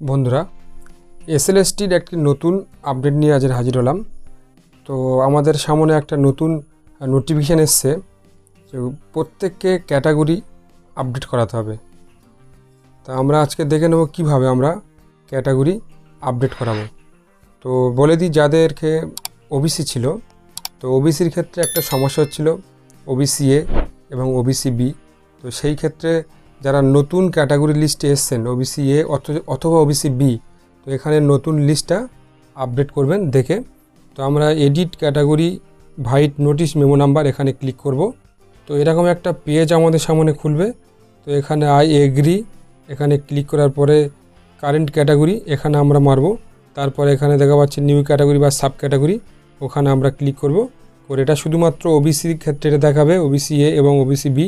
বন্ধুরা, এসএলএসটির একটি নতুন আপডেট নিয়ে আজ হাজির হলাম। তো আমাদের সামনে একটা নতুন নোটিফিকেশান এসছে যে প্রত্যেককে ক্যাটাগরি আপডেট করাতে হবে। তা আমরা আজকে দেখে নেব কীভাবে আমরা ক্যাটাগরি আপডেট করাবো। তো বলে দিই, যাদেরকে ওবিসি ছিল, তো ওবিসির ক্ষেত্রে একটা সমস্যা হচ্ছিল ওবিসি এ এবং ওবিসি বি তো সেই ক্ষেত্রে যারা নতুন ক্যাটাগরি লিস্টে এসছেন ওবিসি এ অথবা ওবিসি বি তো এখানে নতুন লিস্টটা আপডেট করবেন দেখে। তো আমরা এডিট ক্যাটাগরি ভাইট নোটিশ মেমো নাম্বার এখানে ক্লিক করব। তো এরকম একটা পেজ আমাদের সামনে খুলবে। তো এখানে আই এগ্রি এখানে ক্লিক করার পরে কারেন্ট ক্যাটাগরি এখানে আমরা মারব। তারপরে এখানে দেখা পাচ্ছি নিউ ক্যাটাগরি বা সাব ক্যাটাগরি ওখানে আমরা ক্লিক করব। করে এটা শুধুমাত্র ওবিসির ক্ষেত্রে এটা দেখাবে ওবিসি এ এবং ওবিসি বি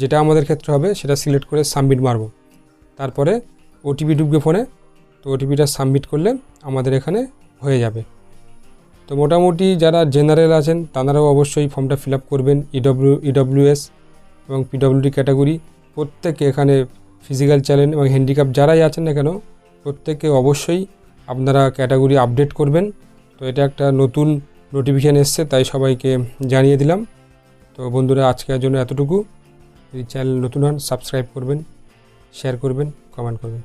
যেটা আমাদের ক্ষেত্রে হবে, সেটা সিলেক্ট করে সাবমিট মারব। তারপরে ওটিপি ঢুকবে ফোনে তো ওটিপিটা সাবমিট করলে আমাদের এখানে হয়ে যাবে। তো মোটামুটি যারা জেনারেল আছেন তাঁরাও অবশ্যই ফর্মটা ফিল করবেন ইডব্লিউ ইডব্লিউএস এবং পিডব্লিউডি ক্যাটাগরি প্রত্যেকে এখানে ফিজিক্যাল চ্যালেঞ্জ এবং হ্যান্ডিক্যাপ যারাই আছেন না কেন, প্রত্যেকে অবশ্যই আপনারা ক্যাটাগরি আপডেট করবেন। তো এটা একটা নতুন নোটিফিকেশান এসছে, তাই সবাইকে জানিয়ে দিলাম। তো বন্ধুরা, আজকের জন্য এতটুকু। যদি চ্যানেল নতুন হন সাবস্ক্রাইব করবেন শেয়ার করবেন কমেন্ট করবেন।